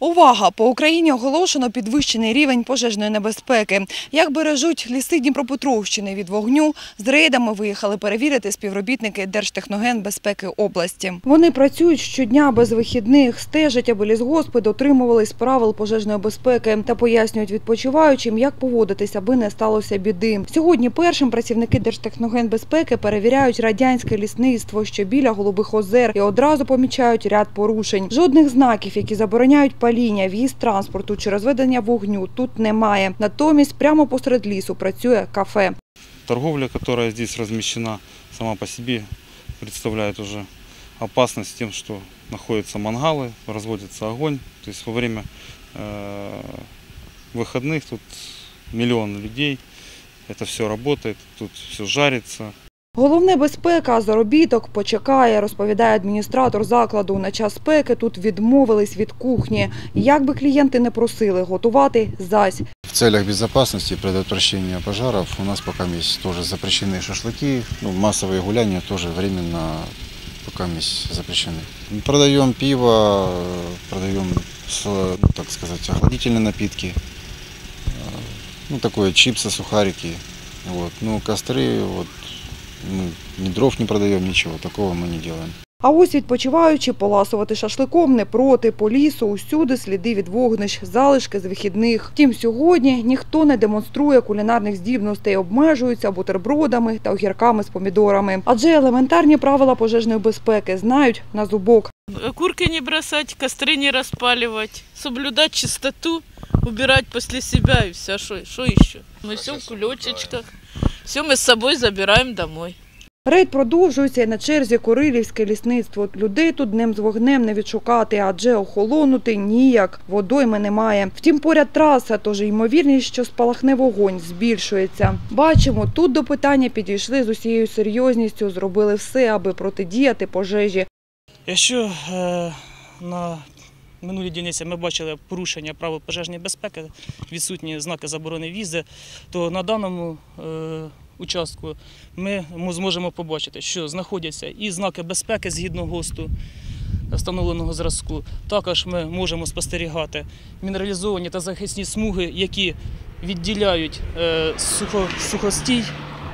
Увага! По Україні оголошено підвищений рівень пожежної небезпеки. Як бережуть ліси Дніпропетровщини від вогню, з рейдами виїхали перевірити співробітники Держтехногенбезпеки області. Вони працюють щодня без вихідних, стежать, аби лісгоспи дотримувались правил пожежної безпеки та пояснюють відпочиваючим, як поводитись, аби не сталося біди. Сьогодні першим працівники Держтехногенбезпеки перевіряють радянське лісництво, що біля Голубих озер, і одразу помічають ряд порушень. Жодних знаків, які забороняють паління, в'їзд транспорту чи розведення вогню, тут немає. Натомість прямо посеред лісу працює кафе. Торговля, которая здесь размещена, сама по себе представляет уже опасность тем, что находятся мангалы, разводится огонь. То есть во время э, выходных тут миллион людей, это все работает, тут все жарится, Головне безпека, а заробіток почекає, розповідає адміністратор закладу. На час спеки тут відмовились від кухні. Як би клієнти не просили, готувати зась. В целях безопасности и предотвращения пожаров у нас пока есть тоже запрещены шашлыки, ну, массовые гуляния тоже временно пока есть запрещены. Продаем пиво, э, продаем, с- ну, так сказать, охладительные напитки, э, ну, такое, чипсы, сухарики, вот. Ну, костры, вот, мы ни дров не продаем, ничего, такого мы не делаем. А ось відпочиваючи, поласувати шашликом не проти. По лісу усюди сліди від вогнищ, залишки з вихідних. Втім, сьогодні ніхто не демонструє кулінарних здібностей, обмежуються бутербродами та огірками з помідорами. Адже елементарні правила пожежної безпеки знають на зубок. Курки не бросать, костры не распаливать, соблюдать чистоту, убирать после себя и все, что, что еще. Мы все в кулечечках, все мы с собой забираем домой. Рейд продовжується і на черзі Курилівське лісництво. Людей тут днем з вогнем не відшукати, адже охолонути ніяк. Водойми немає. Втім, поряд траса, тож ймовірність, що спалахне вогонь, збільшується. Бачимо, тут до питання підійшли з усією серйозністю, зробили все, аби протидіяти пожежі. Якщо е, на минулій дільниці ми бачили порушення правил пожежної безпеки, відсутні знаки заборони в'їзду, то на даному е, участку ми зможемо побачити, що знаходяться і знаки безпеки згідно ГОСТу встановленого зразку. Також ми можемо спостерігати мінералізовані та захисні смуги, які відділяють е, сухо, сухостій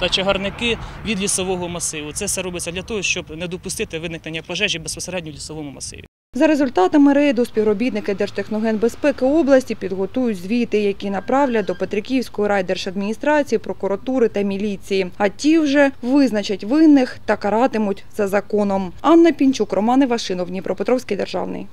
та чагарники від лісового масиву. Це все робиться для того, щоб не допустити виникнення пожежі безпосередньо в лісовому масиві. За результатами рейду співробітники Держтехногенбезпеки області підготують звіти, які направлять до Петриківської райдержадміністрації, прокуратури та міліції. А ті вже визначать винних та каратимуть за законом. Анна Пінчук, Роман Івашинов, Дніпропетровський державний.